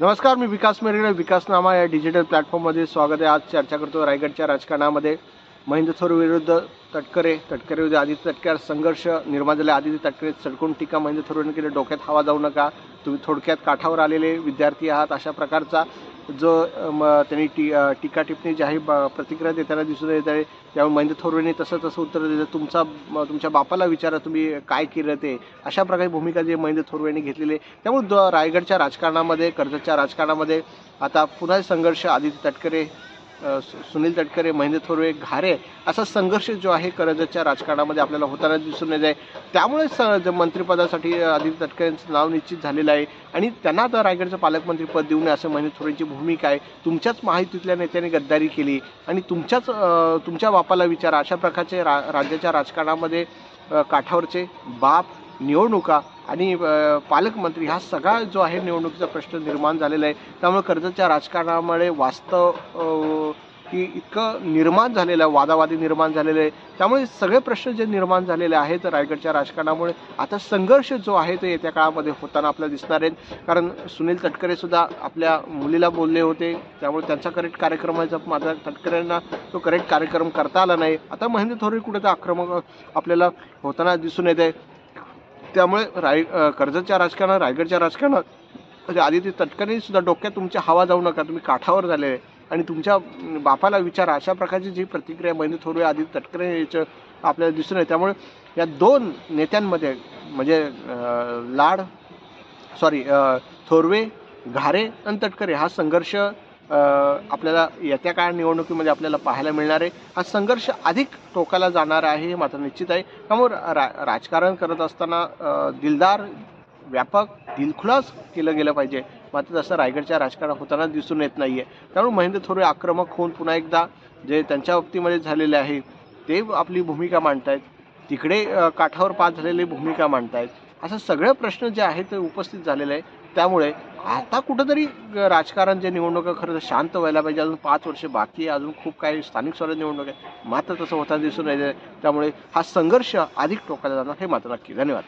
नमस्कार मी विकास मेरेडे विकासनामा या डिजिटल प्लॅटफॉर्ममध्ये स्वागत आहे. आज चर्चा करतो रायगडच्या राजकारणामध्ये. महेंद्र थोर विरुद्ध तटकरे तटकरे विरुद्ध आदित्य तटकर संघर्ष निर्माण झाला. आदित्य तटकरे सडकून टीका महेंद्र थोरवेने केली. डोक्यात हवा जाऊ नका. तुम्ही थोडक्यात काठावर आलेले विद्यार्थी आहात. अशा प्रकारचा जो मग त्यांनी टी टीका टिप्पणी जी आहे ब- प्रतिक्रिया देताना दिसून येत आहे त्यामुळे महेंद्र थोरवेने तसं तसं उत्तर दिलं. तुमचा म, तुमच्या बापाला विचारा तुम्ही काय केलं ते. अशा प्रकारे भूमिका जे महेंद्र थोरवेने घेतलेली आहे. त्यामुळे द- रायगडच्या राजकारणामध्ये कर्जतच्या राजकारणामध्ये आता पुन्हा संघर्ष आदित्य तटकरे सुनील तटकरे महेंद्र थोरवे घारे असा संघर्ष जो आहे कर्जतच्या राजकारणामध्ये आपल्याला होताना दिसून येत आहे. त्यामुळे स ज- मंत्रिपदासाठी आदित्य तटकरेंचं नाव निश्चित झालेलं आहे आणि त्यांना आता रायगडचं पालकमंत्रीपद देऊ नये असं महेंद्र थोरेंची भूमिका आहे. तुमच्याच माहितीतल्या नेत्याने गद्दारी केली आणि तुमच्याच तुमच्या बापाला विचारा. अशा प्रकारचे रा राज्याच्या राजकारणामध्ये काठावरचे बाप निवडणुका आणि पालकमंत्री हा सगळा जो आहे निवडणुकीचा प्रश्न निर्माण झालेला आहे. त्यामुळे कर्जतच्या राजकारणामुळे वास्तव की इतकं निर्माण झालेलं आहे वादावादी निर्माण झालेलं आहे. त्यामुळे सगळे प्रश्न जे निर्माण झालेले आहेत रायगडच्या राजकारणामुळे आता संघर्ष जो आहे तो येत्या काळामध्ये होताना आपल्याला दिसणार आहेत कारण सुनील तटकरे सुद्धा आपल्या मुलीला बोलले होते. त्यामुळे त्यांचा करेक्ट कार्यक्रमाचा माझा तटकरेंना तो करेक्ट कार्यक्रम करता आला नाही. आता महेंद्र थोरवे कुठे तर आक्रमक आपल्याला होताना दिसून येत आहे. त्यामुळे राय कर्जतच्या राजकारणात रायगडच्या राजकारणात म्हणजे आदित्य तटकरे सुद्धा डोक्यात तुमच्या हवा जाऊ नका तुम्ही काठावर झाले आहे आणि तुमच्या बापाला विचारा अशा प्रकारची जी प्रतिक्रिया महेंद्र थोरवे आदित्य तटकरे याचं आपल्याला दिसून आहे त्यामुळे या दोन नेत्यांमध्ये म्हणजे लाड सॉरी थोरवे घारे आणि तटकरे हा संघर्ष आपल्याला येत्या काळ निवडणुकीमध्ये आपल्याला पाहायला मिळणार आहे. हा संघर्ष अधिक टोकाला जाणार आहे हे मात्र निश्चित आहे. त्यामुळे रा राजकारण करत असताना दिलदार व्यापक दिलखुलास केलं गेलं पाहिजे. मात्र तसं रायगडच्या राजकारणात होताना दिसून येत नाही आहे त्यामुळे महेंद्र थोरे आक्रमक होऊन पुन्हा एकदा जे त्यांच्या बाबतीमध्ये झालेले आहे ते आपली भूमिका मांडतायत. तिकडे काठावर पास झालेली भूमिका मांडतायत. असं सगळे प्रश्न जे आहेत ते उपस्थित झालेले आहे त्यामुळे आता कुठंतरी ग- राजकारण जे निवडणुका खरं तर शांत व्हायला पाहिजे. अजून पाच वर्ष बाकी आहे. अजून खूप काही स्थानिक स्वराज्य निवडणूक आहे. मात्र तसं होताना दिसून येते त्यामुळे हा संघर्ष अधिक टोकाला जाणार हे मात्र नक्की. धन्यवाद.